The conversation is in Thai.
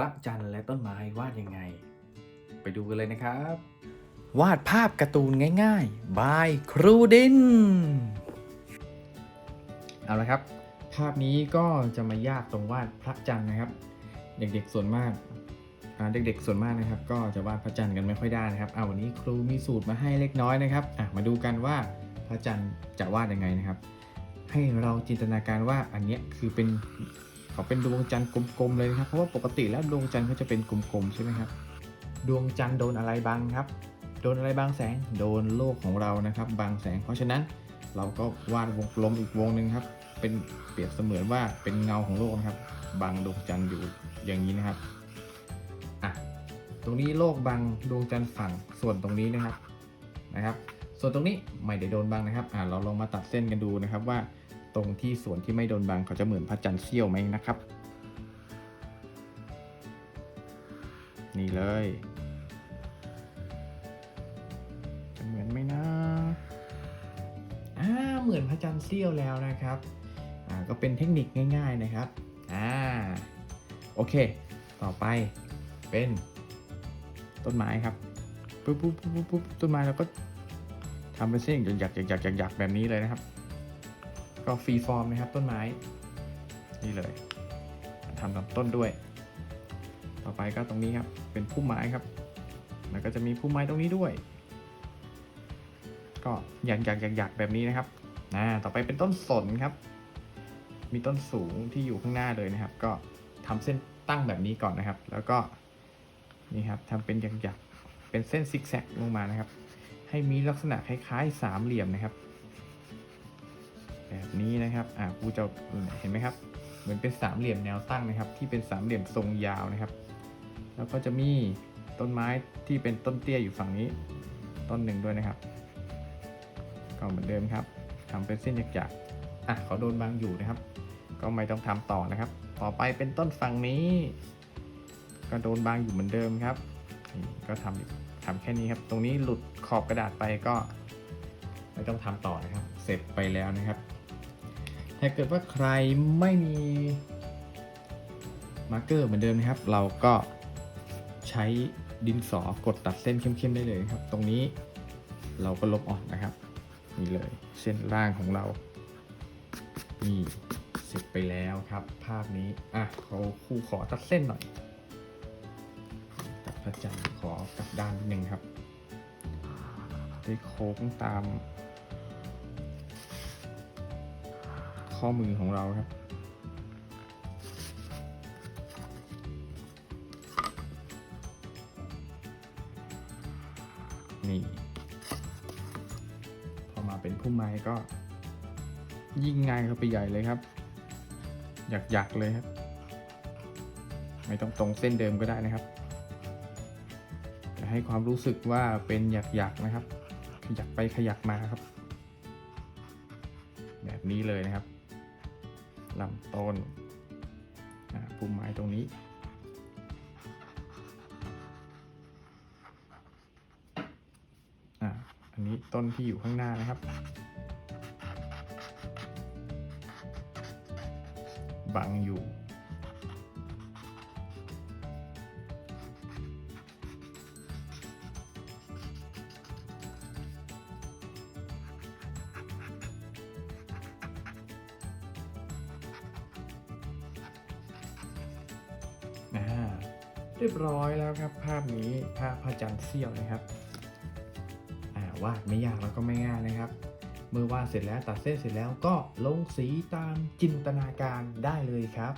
ระจันทร์และต้นไม้วาดยังไง ไปดูกันเลยนะครับ วาดภาพการ์ตูนง่ายๆ บายครูดิน เอาละครับ ภาพนี้ก็จะมายากตรงวาดพระจันทร์นะครับ เด็กๆส่วนมากอ่าเด็กๆส่วนมากนะครับ ก็จะวาดพระจันทร์กันไม่ค่อยได้นะครับเอาวันนี้ครูมีสูตรมาให้เล็กน้อยนะครับอะมาดูกันว่าพระจันทร์จะวาดยังไงนะครับ ให้เราจินตนาการว่าอันเนี้ยคือเป็น เขาเป็นดวงจันทร์กลมๆเลยนะครับเพราะว่าปกติแล้วดวงจันทร์เขาจะเป็นกลมๆใช่ไหมครับ ดวงจันทร์โดนอะไรบังครับ โดนอะไรบางแสงโดนโลกของเรานะครับบางแสง เพราะฉะนั้นเราก็วาดวงกลมอีกวงหนึ่งครับ เป็นเปรียบเสมือนว่าเป็นเงาของโลกนะครับบังดวงจันทร์อยู่อย่างนี้นะครับอะตรงนี้โลกบังดวงจันทร์ฝั่งส่วนตรงนี้นะครับนะครับ ส่วนตรงนี้ไม่ได้โดนบังนะครับอะเราลองมาตัดเส้นกันดูนะครับว่า ตรงที่ส่วนที่ไม่โดนบังเขาจะเหมือนพระจันทร์เสี้ยวไหมนะครับ นี่เลยจะเหมือนไหมนะอ่าเหมือนพระจันทร์เสี้ยวแล้วนะครับอ่าก็เป็นเทคนิคง่าย ๆนะครับอ่าโอเค ต่อไปเป็นต้นไม้ครับปุ๊บปุ๊บปุ๊บปุ๊บปุ๊บต้นไม้เราก็ทำเป็นเส้นหยักหยักหยักหยักหยักแบบนี้เลยนะครับ ก็ฟรีฟอร์มนะครับต้นไม้ นี่เลยทำลำต้นด้วย ต่อไปก็ตรงนี้ครับ เป็นพุ่มไม้ครับ แล้วก็จะมีพุ่มไม้ตรงนี้ด้วย ก็หยักหยักหยักหยักแบบนี้นะครับอ่าต่อไปเป็นต้นสนครับ มีต้นสูงที่อยู่ข้างหน้าเลยนะครับ ก็ทำเส้นตั้งแบบนี้ก่อนนะครับ แล้วก็นี่ครับทำเป็นหยักหยักเป็นเส้นซิกแซกลงมานะครับ ให้มีลักษณะคล้ายๆสามเหลี่ยมนะครับ นี้นะครับอ่าครูจะเห็นไหมครับ เหมือนเป็นสามเหลี่ยมแนวตั้งนะครับ ที่เป็นสามเหลี่ยมทรงยาวนะครับ แล้วก็จะมีต้นไม้ที่เป็นต้นเตี้ยอยู่ฝั่งนี้ต้นหนึ่งด้วยนะครับ ก็เหมือนเดิมครับทำเป็นเส้นหยักๆอะขาโดนบางอยู่นะครับ ก็ไม่ต้องทำต่อนะครับ ต่อไปเป็นต้นฝั่งนี้ ก็โดนบางอยู่เหมือนเดิมครับก็ทำทำแค่นี้ครับ ตรงนี้หลุดขอบกระดาษไปก็ ไม่ต้องทำต่อนะครับ เสร็จไปแล้วนะครับ ถ้าเกิดว่าใครไม่มีมาร์กเกอร์เหมือนเดิมนะครับ เราก็ใช้ดินสอกดตัดเส้นเข้มๆได้เลยครับ ตรงนี้เราก็ลบออกนะครับนี่เลยเส้นล่างของเรา นี่เสร็จไปแล้วครับ ภาพนี้อะเขาครูขอตัดเส้นหน่อย ตัดพระจันทร์ขอกลับด้านนิดนึงครับได้โค้งตาม ข้อมือของเราครับ นี่ พอมาเป็นพุ่มไม้ก็ ยิ่งง่ายเข้าไปใหญ่เลยครับ หยักๆเลยครับ ไม่ต้องตรงเส้นเดิมก็ได้นะครับจะให้ความรู้สึกว่าเป็นหยักๆนะครับ ขยักไปขยักมาครับ แบบนี้เลยนะครับ ลำต้นปุ่มไม้ตรงนี้ อันนี้ต้นที่อยู่ข้างหน้านะครับ บังอยู่ เรียบร้อยแล้วครับ ภาพนี้ภาพพระจันทร์เสี้ยวนะครับวาดไม่ยากแล้วก็ไม่ง่ายนะครับ เมื่อวาดเสร็จแล้วตัดเส้นเสร็จแล้วก็ลงสีตามจินตนาการได้เลยครับ